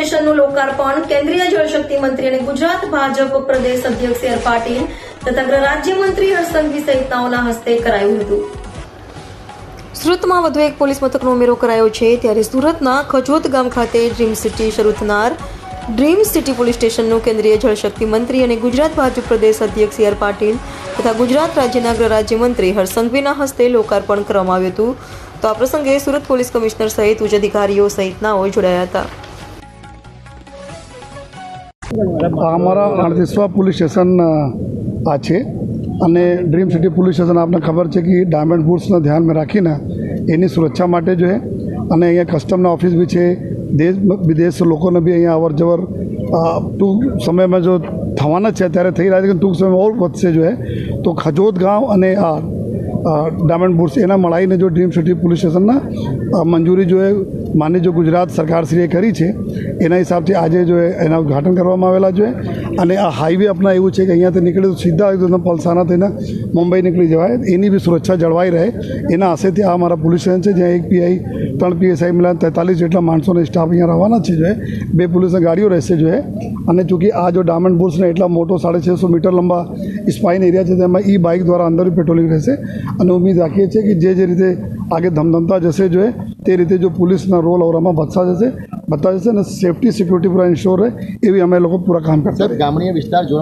સ્ટેશનનું લોકાર્પણ કેન્દ્રીય જળશક્તિ મંત્રી અને ગુજરાત ભાજપ પ્રદેશ અધ્યક્ષ આર પાટીલ તથા ગૃહ રાજ્યમંત્રી હર્ષસંઘવી સહિતનાઓના હસ્તે કરાયું હતું. સુરતમાં વધુ એક પોલીસ મથકનો ઉમેરો કરાયો છે, ત્યારે સુરતના ખજોત ગામ ખાતે ડ્રીમ સિટી શરૂ થનાર ડ્રીમ સિટી પોલીસ સ્ટેશનનું કેન્દ્રીય જળશક્તિ મંત્રી અને ગુજરાત ભાજપ પ્રદેશ અધ્યક્ષ સી આર પાટીલ તથા ગુજરાત રાજ્યના ગૃહ રાજ્યમંત્રી હર્ષ સંઘવીના હસ્તે લોકાર્પણ કરવામાં આવ્યું હતું. તો આ પ્રસંગે સુરત પોલીસ કમિશનર સહિત ઉચ્ચ અધિકારીઓ સહિતનાઓ જોડાયા હતા. અમારા અડતીસવા પોલીસ સ્ટેશન આ છે. અને ડ્રીમ સિટી પોલીસ સ્ટેશન આપને ખબર છે કે ડાયમંડ બુટ્સને ધ્યાનમાં રાખીને એની સુરક્ષા માટે જો અને અહીંયા કસ્ટમના ઓફિસ બી છે. દેશ, વિદેશ લોકોને બી અહીંયા અવર જવર ટૂંક સમયમાં જો થવાના છે, ત્યારે થઈ રહ્યા છે કે ટૂંક સમયમાં ઓર વધશે જો હે. તો ખજોદ ગામ અને આ ડાયમંડ બુટ્સ એના મળાઈને જો ડ્રીમ સિટી પોલીસ સ્ટેશનના મંજૂરી જો એ માની જો ગુજરાત સરકારશ્રીએ કરી છે, એના હિસાબથી આજે જો એ એના ઉદ્ઘાટન કરવામાં આવેલા છે, અને આ હાઈવે આપણા એવું છે કે અહીંયાથી નીકળે તો સીધા એકદમ પલસાના થઈને મુંબઈ નીકળી જવાય, એની બી સુરક્ષા જળવાઈ રહે, એના આશેથી આ અમારા પોલીસ સ્ટેશન છે, જ્યાં એક પીઆઈ, ત્રણ પીએસઆઈ મળ્યા તેતાલીસ જેટલા માણસોને સ્ટાફ અહીંયા રહેવાના છે, જો બે પોલીસની ગાડીઓ રહેશે, જો અને ચૂંકि આ જો ડાયમંડ બુટ્સને એટલા મોટો સાડે છસો મીટર લંબા સ્પાઇન એરિયા છે, તેમાં ઈ બાઇક દ્વારા અંદર પેટ્રોલિંગ રહેશે અને ઉમ્મીદ રાખીએ છીએ કે જે જે રીતે આગળ ધમધમતા જશે જો તે રીતે જો પોલીસના રોલ ઓવરમાં વધતા જશે, વધતા અને સેફટી, સિક્યુરિટી પૂરા ઇન્શ્યોર રહે, એવી અમે લોકો પૂરા કામ સાહેબ ગામડીય વિસ્તાર